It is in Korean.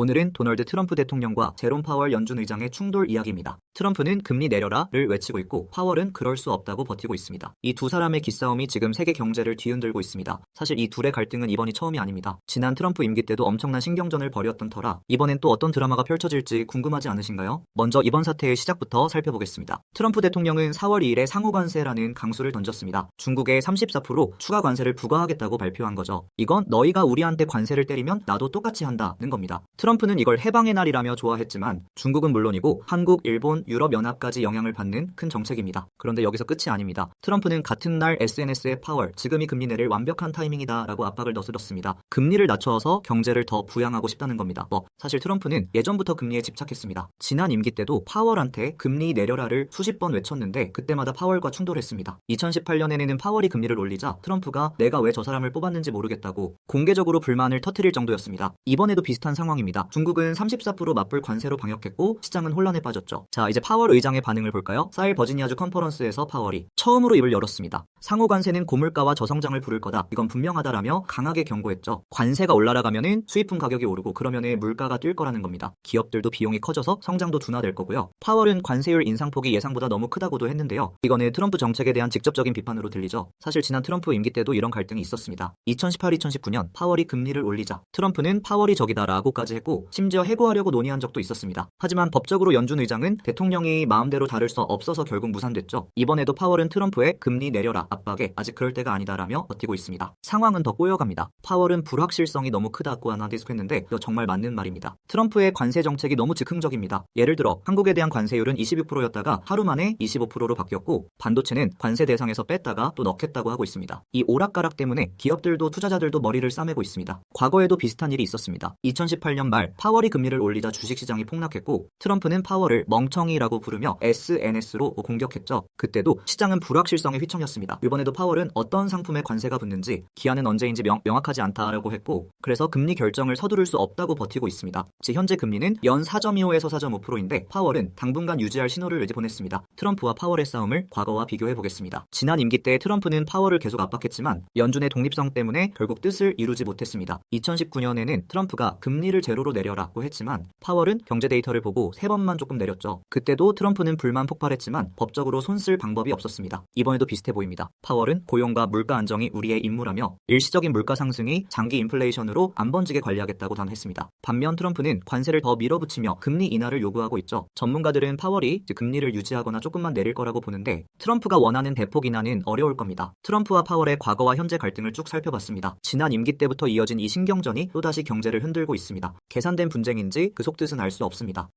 오늘은 도널드 트럼프 대통령과 제롬 파월 연준 의장의 충돌 이야기입니다. 트럼프는 금리 내려라를 외치고 있고 파월은 그럴 수 없다고 버티고 있습니다. 이 두 사람의 기싸움이 지금 세계 경제를 뒤흔들고 있습니다. 사실 이 둘의 갈등은 이번이 처음이 아닙니다. 지난 트럼프 임기 때도 엄청난 신경전을 벌였던 터라 이번엔 또 어떤 드라마가 펼쳐질지 궁금하지 않으신가요? 먼저 이번 사태의 시작부터 살펴보겠습니다. 트럼프 대통령은 4월 2일에 상호 관세라는 강수를 던졌습니다. 중국에 34% 추가 관세를 부과하겠다고 발표한 거죠. 이건 너희가 우리한테 관세를 때리면 나도 똑같이 한다는 겁니다. 트럼프는 이걸 해방의 날이라며 좋아했지만 중국은 물론이고 한국, 일본, 유럽 연합까지 영향을 받는 큰 정책입니다. 그런데 여기서 끝이 아닙니다. 트럼프는 같은 날 SNS에 파월, 지금이 금리 내릴 완벽한 타이밍이다 라고 압박을 너스렸습니다. 금리를 낮춰서 경제를 더 부양하고 싶다는 겁니다. 뭐 사실 트럼프는 예전부터 금리에 집착했습니다. 지난 임기 때도 파월한테 금리 내려라를 수십 번 외쳤는데 그때마다 파월과 충돌했습니다. 2018년에는 파월이 금리를 올리자 트럼프가 내가 왜 저 사람을 뽑았는지 모르겠다고 공개적으로 불만을 터트릴 정도였습니다. 이번에도 비슷한 상황입니다. 중국은 34% 맞불 관세로 방역했고 시장은 혼란에 빠졌죠. 자, 이제 파월 의장의 반응을 볼까요? 4일 버지니아주 컨퍼런스에서 파월이 처음으로 입을 열었습니다. 상호 관세는 고물가와 저성장을 부를 거다. 이건 분명하다라며 강하게 경고했죠. 관세가 올라가면은 수입품 가격이 오르고 그러면은 물가가 뛸 거라는 겁니다. 기업들도 비용이 커져서 성장도 둔화될 거고요. 파월은 관세율 인상폭이 예상보다 너무 크다고도 했는데요. 이거는 트럼프 정책에 대한 직접적인 비판으로 들리죠. 사실 지난 트럼프 임기 때도 이런 갈등이 있었습니다. 2018-2019년 파월이 금리를 올리자 트럼프는 파월이 적이다라고까지 했고 심지어 해고하려고 논의한 적도 있었습니다. 하지만 법적으로 연준 의장은 대통령이 마음대로 다를 수 없어서 결국 무산됐죠. 이번에도 파월은 트럼프의 금리 내려라 압박에 아직 그럴 때가 아니다라며 버티고 있습니다. 상황은 더 꼬여갑니다. 파월은 불확실성이 너무 크다고 하나 디스크했는데 이거 정말 맞는 말입니다. 트럼프의 관세 정책이 너무 즉흥적입니다. 예를 들어 한국에 대한 관세율은 26%였다가 하루 만에 25%로 바뀌었고 반도체는 관세 대상에서 뺐다가 또 넣겠다고 하고 있습니다. 이 오락가락 때문에 기업들도 투자자들도 머리를 싸매고 있습니다. 과거에도 비슷한 일이 있었습니다. 2018년 말 파월이 금리를 올리자 주식시장이 폭락했고 트럼프는 파월을 멍청이라고 부르며 SNS로 공격했죠. 그때도 시장은 불확실성의 휘청이었습니다. 이번에도 파월은 어떤 상품에 관세가 붙는지 기한은 언제인지 명, 명확하지 않다라고 했고 그래서 금리 결정을 서두를 수 없다고 버티고 있습니다. 즉 현재 금리는 연 4.25에서 4.5%인데 파월은 당분간 유지할 신호를 외지 보냈습니다. 트럼프와 파월의 싸움을 과거와 비교해 보겠습니다. 지난 임기 때 트럼프는 파월을 계속 압박했지만 연준의 독립성 때문에 결국 뜻을 이루지 못했습니다. 2019년에는 트럼프가 금리를 제로 로 내려라고 했지만 파월은 경제 데이터를 보고 세 번만 조금 내렸죠. 그때도 트럼프는 불만 폭발했지만 법적으로 손쓸 방법이 없었습니다. 이번에도 비슷해 보입니다. 파월은 고용과 물가 안정이 우리의 임무라며 일시적인 물가 상승이 장기 인플레이션으로 안 번지게 관리하겠다고 단했습니다. 반면 트럼프는 관세를 더 밀어붙이며 금리 인하를 요구하고 있죠. 전문가들은 파월이 즉 금리를 유지하거나 조금만 내릴 거라고 보는데 트럼프가 원하는 대폭 인하는 어려울 겁니다. 트럼프와 파월의 과거와 현재 갈등을 쭉 살펴봤습니다. 지난 임기 때부터 이어진 이 신경전이 또다시 경제를 흔들고 있습니다. 계산된 분쟁인지 그 속뜻은 알 수 없습니다.